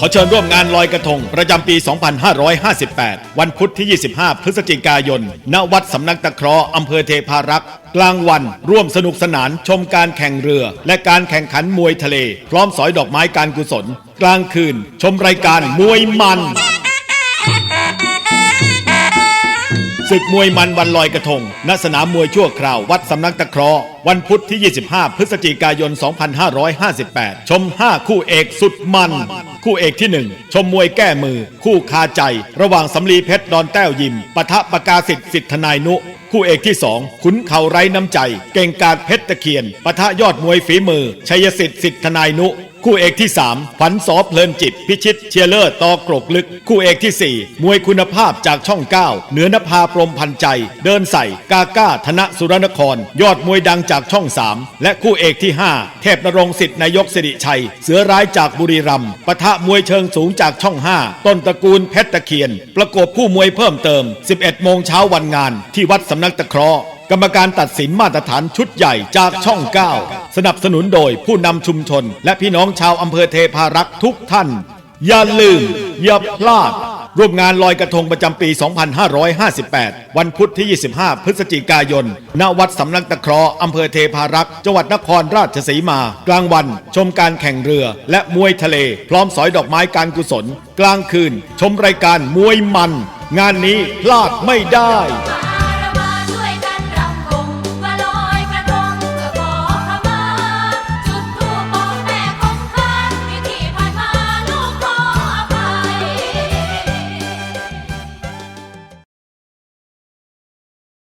ขอเชิญร่วมงานลอยกระทง ประจำปี 2558 วันพุธที่ 25 พฤศจิกายน ณ วัดสำนักตะเคราะห์อำเภอเทพารักษ์กลางวันร่วมสนุกสนานชมการแข่งเรือ และการแข่งขันมวยทะเล พร้อมสอยดอกไม้การกุศล กลางคืน ชมรายการมวยมัน ศึกมวยมันวันลอยกระทง ณ สนามมวยชั่วคราว วัดสำนักตะเคราะห์วันพุธที่ 25 พฤศจิกายน 2558 ชม 5 คู่เอกสุดมัน คู่เอกที่ 1 ชมมวยแก้มือ คู่คาใจ ระหว่างสำลีเพชรดอนแต้วยิมปะทะปากาสิทธิ์สิทธนายนุ คู่เอกที่ 2 ขุนเข่าไร้น้ำใจ เก่งกาดเพชรตะเคียนปะทะยอดมวยฝีมือ ชัยสิทธิ์สิทธนายนุ คู่เอกที่3ขวัญสอเพลินจิต พิชิตเชียร์เลอร์ตอกรกลึก คู่เอกที่ 4 มวยคุณภาพจากช่อง 9 เหนือนภาพรมพันใจ เดินใส่ กาก้าธนสุรนคร ยอดมวยดังจากช่อง 3 และคู่เอกที่ 5 เทพนรงสิทธิ์นายกสิริชัย เสือร้ายจากบุรีรัมย์ปะทะมวยเชิงสูงจากช่อง 5 ต้นตระกูลเพชรตะเคียน ประกบคู่มวยเพิ่มเติม 11 โมงเช้าวันงาน ที่วัดสำนักตะเคราะห์กรรมการตัดสินมาตรฐานชุดใหญ่จากช่อง 9 สนับสนุนโดยผู้นำชุมชน และพี่น้องชาวอำเภอเทพารักษ์ทุกท่าน อย่าลืม อย่าพลาด ร่วมงานลอยกระทงประจำปี 2558 วันพุธที่ 25 พฤศจิกายน ณ วัดสำนักตะเคราะห์อำเภอเทพารักษ์ จังหวัดนครราชสีมา กลางวัน ชมการแข่งเรือ และมวยทะเล พร้อมสอยดอกไม้การกุศล กลางคืน ชมรายการมวยมัน งานนี้พลาดไม่ได้